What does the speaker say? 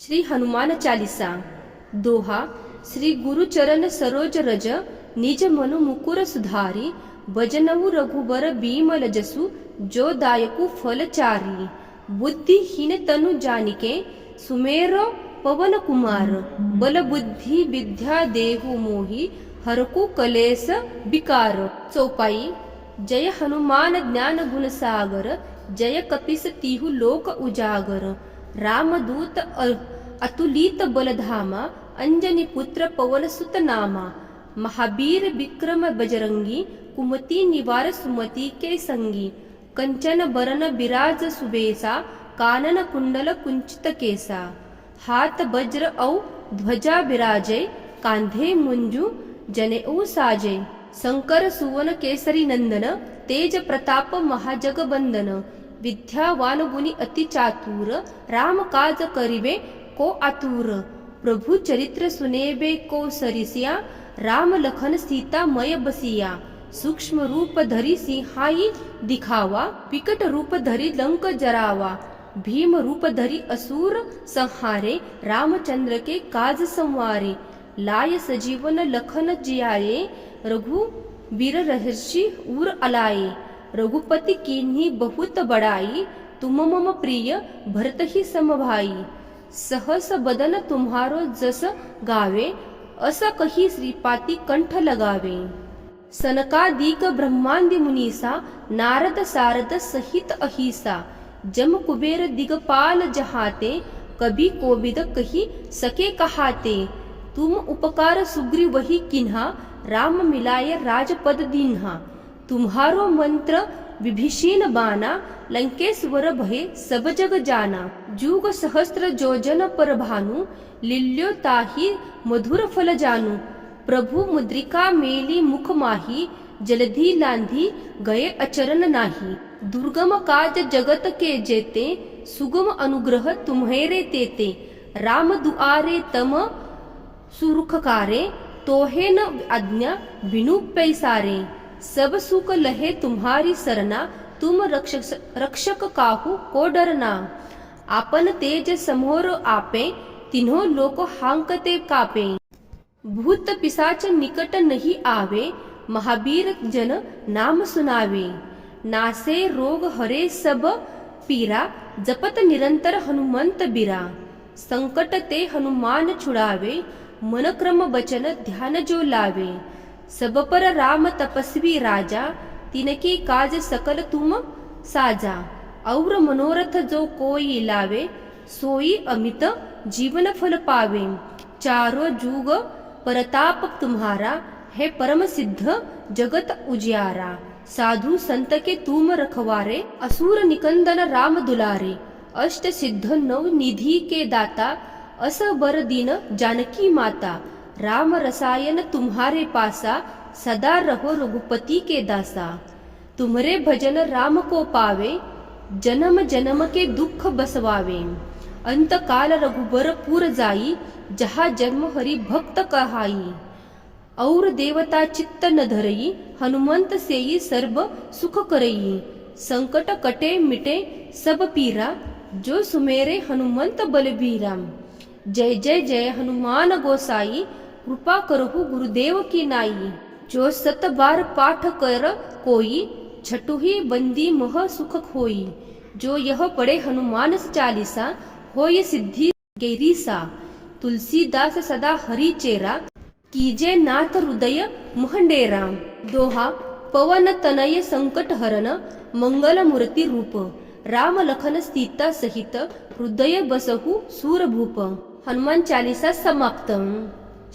श्री हनुमान चालीसा दोहा श्री गुरुचरण सरोज रज निज मनु मुकुर सुधारी भजनऊ रघुबर बीमल जसु जो दायकु फल चारी। बुद्धिहीन तनु जानिके सुमेरो पवन कुमार बल बुद्धी विद्या देहु मोही हरकु कलेस बिकार चौपाई जय हनुमान ज्ञान गुण सागर जय कपिस तिहु लोक उजागर। रामदूत अतुलित बलधामा अंजनी पुत्र पवन सुत नामा महावीर विक्रम बजरंगी कुमती निवार सुमती के संगी कंचन बरन बिराज सुबेसा कानन कुंडल कुंचित केसा। हात वज्र औ ध्वजा बिराजे कांधे मुंजू जने ऊ साजे। शंकर सुवन केसरी नंदन तेज प्रताप महाजगबंदन। विद्यावान गुणी अति चातुर, राम काज करिबे को आतुर। प्रभु चरित्र सुनेबे को सरिसिया, राम लखन सीता मय बसिया। सूक्ष्म रूप धरी सिंहाई दिखावा, विकट रूप धरी लंक जरावा। भीम रूप धरी असुर संहारे, रामचंद्र के काज संवारे। लाय सजीवन लखन जियाए, रघु वीर रहर्षि उर अलाए। रघुपति कीन्ही बहुत बड़ाई तुम मम प्रिय भरत ही समभाई। सहस बदन तुम्हारो जस गावे अस कही श्रीपाती कंठ लगावे। सनकादिक ब्रह्मांदि मुनीसा नारद सारद सहित अहिसा। जम कुबेर दिगपाल जहाते कभी कोविद कही सके कहाते। तुम उपकार सुग्री वही किन्हा राम मिलाय राजपद दिन्हा। तुम्हारो मंत्र विभीषण बाना लंकेश्वर भय सब जग जाना। जुग सहस्त्र जोजन पर भानु, लिल्यो ताही मधुर फल जानु। प्रभु मुद्रिका मेली मुख माही, जलधि लांधी गए अचरन नाही। दुर्गम काज जगत के जेते, सुगम अनुग्रह तुम्हेरे तेते। राम दुआरे तम सुरुखकारे तोहे न आज्ञा बिनु पैसारे। सब सुख लहे तुम्हारी सरना तुम रक्षक रक्षक काहू को डरना आपण तेज समोर आपे तिन्हो लोक हांकते कापे। भूत पिसाच निकट नहीं आवे महावीर जन नाम सुनावे। नासे रोग हरे सब पीरा जपत निरंतर हनुमंत बिरा। संकट ते हनुमान छुड़ावे मन क्रम बचन ध्यान जो लावे। सबपर राम तपस्वी राजा तिनकी काज सकल तुम साजा। और मनोरथ जो कोई लावे सोई अमित जीवन फल पावे। चारो जुग परताप तुम्हारा है परम सिद्ध जगत उजियारा। साधु संत के तुम रखवारे असुर निकंदन राम दुलारे। अष्ट सिद्ध नव निधि के दाता अस बर दिन जानकी माता। राम रसायन तुम्हारे पासा, सदा रहो रघुपति के दासा। तुम्हरे भजन राम को पावे, जन्म जन्म के दुख बसवावे। अंत काल रघुबर पुर जाई, जहा जन्म हरि भक्त कहाई। और देवता चित्त न धरई, हनुमंत सेई सर्व सुख करई। संकट कटे मिटे सब पीरा, जो सुमेरे हनुमंत बलबीरा। जय जय जय हनुमान गोसाई कृपा करहु गुरुदेव की नाई जो सत बार पाठ कर कोई छठुही बंदी मह सुख खोई जो यह पढ़े हनुमान चालीसा होय सिद्धि गैरीसा तुलसीदास सदा हरि चेरा कीजे नाथ हृदय मुहंडेरा दोहा पवन तनय संकट हरण मंगल मूर्ती रूप राम लखन सीता सहित हृदय बसहु सूरभूप हनुमान चालीसा समाप्त